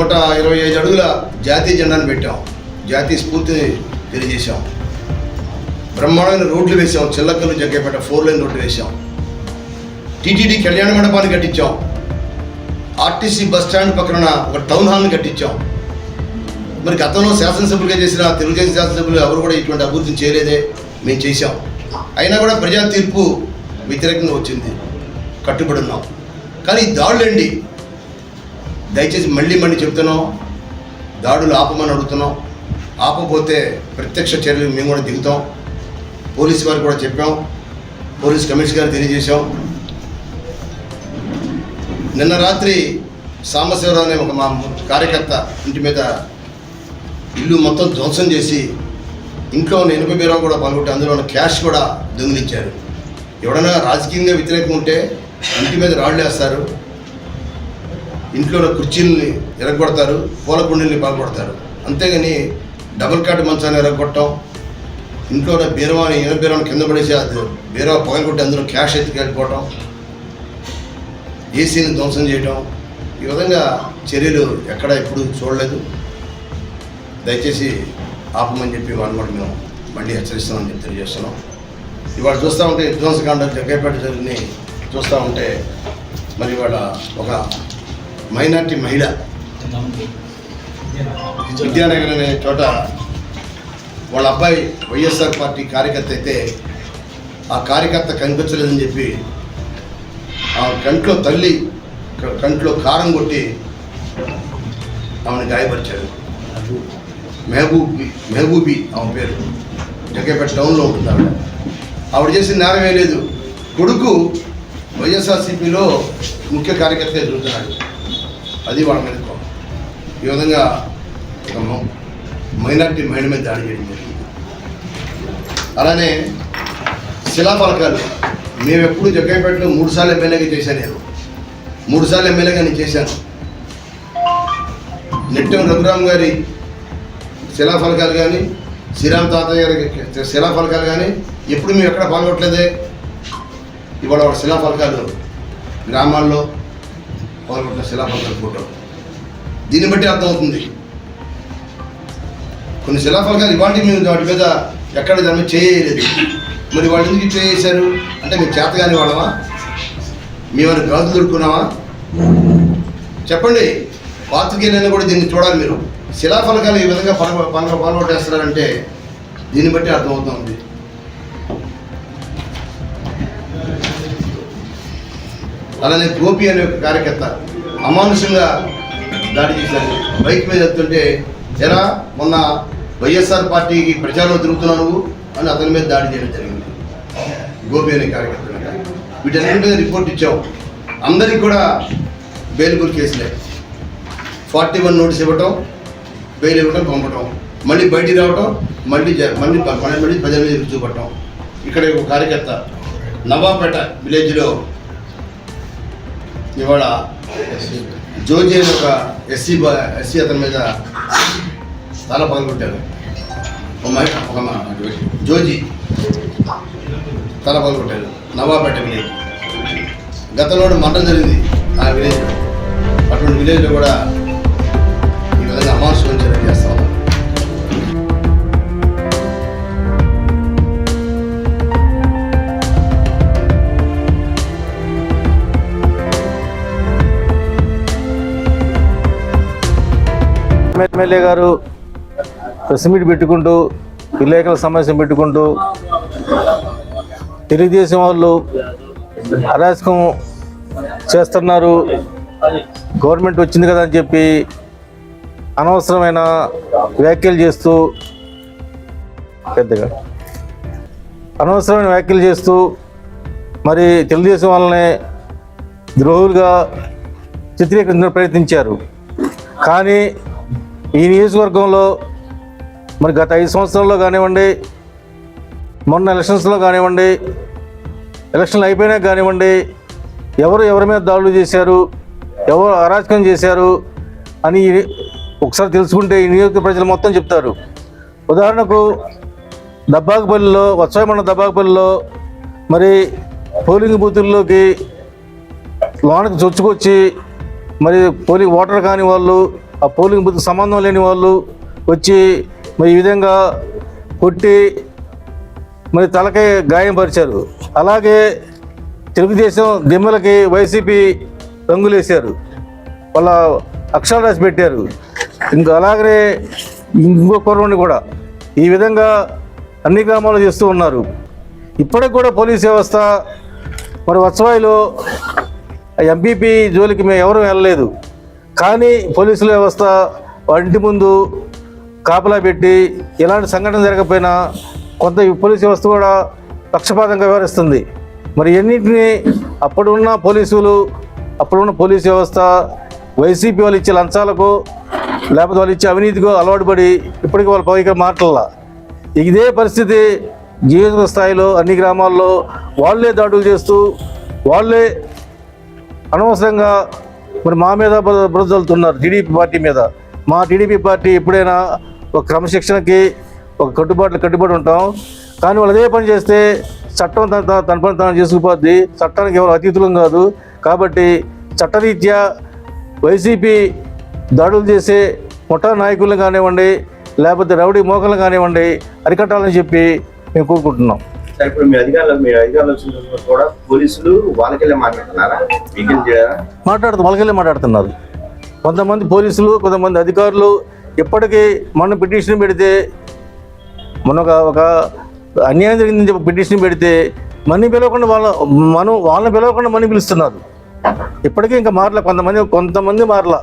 నూట ఇరవై ఐదు అడుగుల జాతీయ జెండాను పెట్టాం. జాతీయ స్ఫూర్తిని తెలియజేశాం. బ్రహ్మాండమైన రోడ్లు వేసాం చిల్లకల్లు జగ్గేపేట ఫోర్ లైన్ రోడ్లు వేసాం టీటీడీ కళ్యాణ మండపాన్ని కట్టించాం. ఆర్టీసీ బస్ స్టాండ్ పక్కన ఒక టౌన్ హాల్ని కట్టించాం. మరి గతంలో శాసనసభ్యులుగా చేసిన తెలుగుదేశం శాసనసభ్యులు ఎవరు కూడా ఇటువంటి అభివృద్ధి చేయలేదే మేము చేశాం. అయినా కూడా ప్రజా తీర్పు వ్యతిరేకంగా వచ్చింది. కట్టుబడి ఉన్నాం. కానీ ఈ దాడులండి దయచేసి మళ్ళీ మళ్ళీ చెప్తున్నాం. దాడులు ఆపమని అడుగుతున్నాం. ఆపకపోతే ప్రత్యక్ష చర్యలు మేము కూడా దిగుతాం. పోలీసు వారికి కూడా చెప్పాం. పోలీస్ కమిషనర్ గారు తెలియజేశాం. నిన్న రాత్రి సాంబశివరావు అనే ఒక మా కార్యకర్త ఇంటి మీద ఇల్లు మొత్తం ధ్వంసం చేసి ఇంట్లో ఉన్న ఇనుప బీరో కూడా పాల్గొట్టి అందులో ఉన్న క్యాష్ కూడా దొంగిలించారు. ఎవడన్నా రాజకీయంగా వ్యతిరేకం ఉంటే ఇంటి మీద రాళ్ళు వేస్తారు. ఇంట్లో కుర్చీలని ఎరగొడతారు పూల కుండీల్ని పాల్గొడతారు అంతేగాని డబుల్ కాట్ మంచాన్ని ఎరగొట్టడం ఇంట్లో బీరవాని ఇన బీరవాని కింద పడేసి అది బీరవ పగలగొట్టి అందులో క్యాష్ ఎత్తుకెళ్ళిపోవటం ఏసీని ధ్వంసం చేయటం ఈ విధంగా చర్యలు ఎక్కడ ఎప్పుడు చూడలేదు. దయచేసి ఆపమని చెప్పి వాళ్ళని కూడా మేము మళ్ళీ హెచ్చరిస్తామని చెప్పి తెలియజేస్తున్నాం. ఇవాళ చూస్తూ ఉంటే విధ్వంసకాండ జగ్గైపేట జరిగిని చూస్తూ ఉంటే మరి ఇవాళ ఒక మైనార్టీ మహిళ. విద్యానగర్ అనే చోట వాళ్ళ అబ్బాయి వైఎస్ఆర్ పార్టీ కార్యకర్త అయితే ఆ కార్యకర్త కనిపించలేదని చెప్పి ఆ కంట్లో తల్లి కంట్లో కారం కొట్టి ఆమెను గాయపరిచాడు. మెహబూబీ మెహబూబీ ఆమె పేరు. జగ్గేపేట టౌన్లో ఉంటుంది ఆవిడ. ఆవిడ చేసిన నేరమే లేదు. కొడుకు వైఎస్ఆర్సీపీలో ముఖ్య కార్యకర్త ఎదుగుతున్నాడు. అది వాళ్ళ మీద కోపం. ఈ విధంగా ఒక మైనార్టీ మహిళ మీద దాడి చేయడం జరిగింది. అలానే శిలాఫలకాలు మేము ఎప్పుడు జగ్గైపేటలో మూడు సార్లు ఎమ్మెల్యేగా చేశాను నేను. మూడు సార్లు ఎమ్మెల్యేగా నేను చేశాను. నెట్టెం రఘురామ్ గారి శిలాఫలకాలు కానీ శ్రీరామ్ తాతయ్య గారి శిలాఫలకాలు కానీ ఎప్పుడు మేము ఎక్కడ పాల్గొట్టలేదే ఇవాళ వాళ్ళ శిలాఫలకాలు గ్రామాల్లో పాల్గొంటున్న శిలాఫలకాల ఫోటో. దీన్ని బట్టి అర్థమవుతుంది. కొన్ని శిలాఫలకాలు ఇవాటి మేము వాటి మీద ఎక్కడ దాని చేయలేదు. మరి వాళ్ళు ఎందుకు ఇట్లా చేశారు? అంటే మేము చేతగాని వాళ్ళమా? మేమని గాజులు దొరుకున్నామా చెప్పండి. పాత్రికేయులైనా కూడా దీన్ని చూడాలి మీరు. శిలాఫలకాలు ఈ విధంగా పనులు పనులు పాల్గొట్టేస్తున్నారంటే దీన్ని బట్టి అర్థమవుతుంది. అలానే గోపి అనే ఒక కార్యకర్త అమానుషంగా దాడి చేశాడు బైక్ మీద వెళ్తుంటే జరా మొన్న వైఎస్ఆర్ పార్టీకి ప్రచారంలో తిరుగుతున్నావు నువ్వు? అని అతని మీద దాడి చేయడం జరిగింది. గోపి అనే కార్యకర్త మీద. మీద రిపోర్ట్ ఇచ్చాం. అందరికి కూడా బెయిలబుల్ కేసులే. ఫార్టీ వన్ నోటీస్ ఇవ్వటం బెయిల్ ఇవ్వటం పంపటం. మళ్ళీ బయటికి రావటం మళ్ళీ జ- మళ్ళీ పన్నెండు మళ్ళీ ప్రజల మీద చూపట్టం ఇక్కడ ఒక కార్యకర్త నవాపేట విలేజ్లో ఇవాళ జోజి అని ఒక ఎస్సీ ఎస్సీ అతని మీద తల పగలగొట్టారు ఒక జోజీ ఒక జోజి తల పగలగొట్టారు నవాపేట విలేజ్. గతంలో మంటం జరిగింది ఆ విలేజ్. అటువంటి విలేజ్లో కూడా ఎమ్మెల్యే గారు ప్రెస్ మీట్ పెట్టుకుంటూ విలేకరుల సమావేశం పెట్టుకుంటూ తెలుగుదేశం వాళ్ళు అరాచకం చేస్తున్నారు. గవర్నమెంట్ వచ్చింది కదా అని చెప్పి అనవసరమైన వ్యాఖ్యలు చేస్తూ పెద్దగా అనవసరమైన వ్యాఖ్యలు చేస్తూ మరి తెలుగుదేశం వాళ్ళని ద్రోహులుగా చిత్రీకరించడానికి ప్రయత్నించారు. కానీ ఈ నియోజకవర్గంలో మరి గత ఐదు సంవత్సరాల్లో కానివ్వండి మొన్న ఎలక్షన్స్లో కానివ్వండి ఎలక్షన్లు అయిపోయినా కానివ్వండి ఎవరు ఎవరి మీద దాడులు చేశారు ఎవరు అరాచకం చేశారు అని ఒకసారి తెలుసుకుంటే ఈ నియోజక ప్రజలు మొత్తం చెప్తారు. ఉదాహరణకు దబ్బాకుపల్లిలో వత్సాయమన్న దబ్బాకుపల్లిలో మరి పోలింగ్ బూతుల్లోకి లోనకి చొచ్చుకొచ్చి మరి పోలింగ్ ఓటర్ కాని వాళ్ళు ఆ పోలింగ్ బూత్ సంబంధం లేని వాళ్ళు వచ్చి మరి ఈ విధంగా కొట్టి మరి తలకే గాయపరిచారు. అలాగే తెలుగుదేశం దిమ్మలకి వైసీపీ రంగులేశారు. వాళ్ళ అక్షరాలు రాసి పెట్టారు. ఇంకా అలాగనే ఇంకో కుర్రవాడిని కూడా ఈ విధంగా అన్ని గ్రామాలు చేస్తూ ఉన్నారు. ఇప్పటికి కూడా పోలీస్ వ్యవస్థ మరి వత్సవాయిలో ఎంపీపీ జోలికి మేము ఎవరూ వెళ్ళలేదు. కానీ పోలీసుల వ్యవస్థ ఇంటి ముందు కాపలా పెట్టి ఎలాంటి సంఘటన జరగకపోయినా కొంత ఈ వ్యవస్థ కూడా పక్షపాతంగా వ్యవహరిస్తుంది. మరి ఎన్నింటినీ అప్పుడున్న పోలీసులు అప్పుడున్న పోలీసు వ్యవస్థ వైసీపీ వాళ్ళు ఇచ్చే లంచాలకు లేకపోతే వాళ్ళు ఇచ్చే అవినీతికో అలవాటు పడి ఇప్పటికీ వాళ్ళ పైగా మాటల ఇదే పరిస్థితి జీవిత స్థాయిలో అన్ని గ్రామాల్లో వాళ్ళే దాడులు చేస్తూ వాళ్ళే అనవసరంగా మరి మా మీద బురదలుతున్నారు టీడీపీ పార్టీ మీద. మా టీడీపీ పార్టీ ఎప్పుడైనా ఒక క్రమశిక్షణకి ఒక కట్టుబాట్లు కట్టుబడి ఉంటాం. కానీ వాళ్ళు అదే పని చేస్తే చట్టం తన తన- తన పని తాను చేసుకుపోద్ది. చట్టానికి ఎవరు అతీతులం కాదు. కాబట్టి చట్టరీత్యా వైసీపీ దాడులు చేసే ముఠా నాయకులను కానివ్వండి లేకపోతే రౌడీ మోకలు కానివ్వండి అరికట్టాలని చెప్పి మేము కోరుకుంటున్నాం. సార్ ఇప్పుడు మీ అధికారులు మీ అధికారులు వచ్చిన కూడా పోలీసులు వాళ్ళకెళ్ళే మాట్లాడుతున్నారా? మీకేం చేయరా మాట్లాడుతూ వాళ్ళకెళ్ళి మాట్లాడుతున్నారు. కొంతమంది పోలీసులు కొంతమంది అధికారులు ఇప్పటికీ మనం పిటిషన్ పెడితే మన ఒక ఒక అన్యాయం జరిగిందని చెప్పి పిటిషన్ పెడితే మనీ పిలవకుండా వాళ్ళ మనం వాళ్ళని పిలవకుండా మనీ పిలుస్తున్నారు. ఇప్పటికీ ఇంకా మారలే. కొంతమంది కొంతమంది మారలా.